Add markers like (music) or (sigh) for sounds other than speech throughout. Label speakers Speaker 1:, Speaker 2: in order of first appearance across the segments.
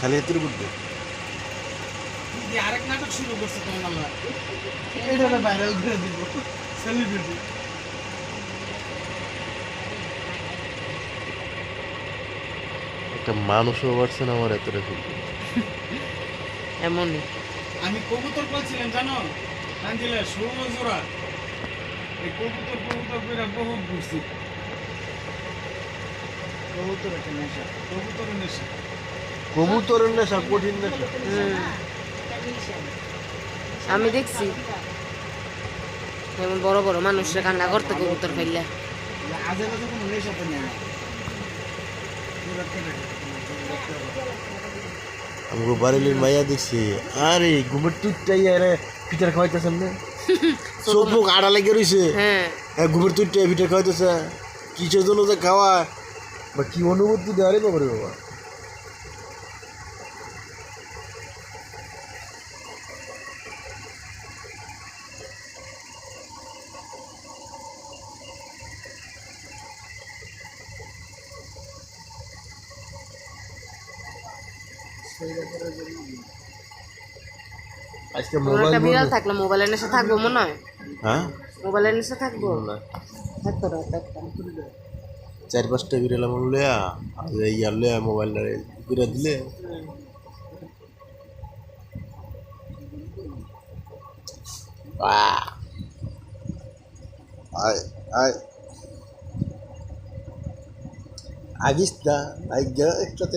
Speaker 1: খালি এত উঠবে
Speaker 2: আরেক নাটক শুরু করছে তোমার আল্লাহ এটা ভাইরাল করে দিব। সেলিব্রিটি
Speaker 1: একটা মানুষও পারছে না আমার এতটা ফিল
Speaker 3: এমনই।
Speaker 2: আমি কবুতর পালছিলাম জানো? কাঞ্জিলা ষোলো জোড়া। এই কবুতর কবুতর করে বহু ঘুরছি। কবুতর একটা নেশা কবুতরের নেশা।
Speaker 1: কবুতরের নেশা কঠিন নেশা
Speaker 3: আমি দেখছি। যেমন বড় বড় মানুষরা কান্না করতে কবুতর ফেললে।
Speaker 1: বারেলির মাইয়া দেখছি আরে ঘুমের টুটটাই আরে পিঠার খাওয়াইতেছেন না? (laughs) চোখ মুখ আড়া লেগে রয়েছে
Speaker 3: হ্যাঁ।
Speaker 1: হ্যাঁ ঘুমের টুটটাই পিঠা খাওয়াইতেছে। কিসের জন্য যে খাওয়া বা কি অনুভূতি দেওয়ারে বাবা? আজকে মোবাইল
Speaker 3: একটা বিড়াল থাকলে মোবাইলের নেশা থাকব মনে হয়?
Speaker 1: হ্যাঁ?
Speaker 3: মোবাইলের নেশা থাকব?
Speaker 1: না।
Speaker 3: থাকতো
Speaker 1: চার পাঁচটা বিড়াল আমার লয়া আর ইয়ার লয়া মোবাইলটা বিড়া দিলে! আয় আয়। আগিস না আইগা একটাতে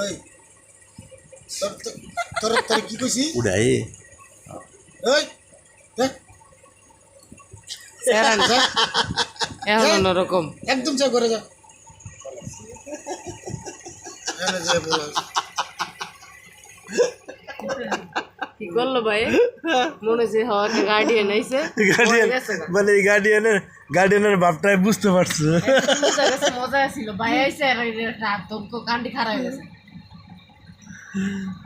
Speaker 2: ওই তোর তোর- তোর কি কইছি?
Speaker 1: উড়াই।
Speaker 2: ওই দেখ,
Speaker 3: স্যারান যা। এখন অন্যরকম।
Speaker 2: একদম চা করে যা। এখানে যে বলা।
Speaker 3: কি করল ভাই? মনে হচ্ছে হওয়া গার্ডিয়ান আইছে।
Speaker 1: গার্ডিয়ান মানে গার্ডিয়ানের গার্ডিয়ানের বাপটাই বুঝতে পারছে।
Speaker 3: মজা ছিল ভাই আইছে আর এই রাত খারাপ হয়ে গেছে। 嗯 (laughs)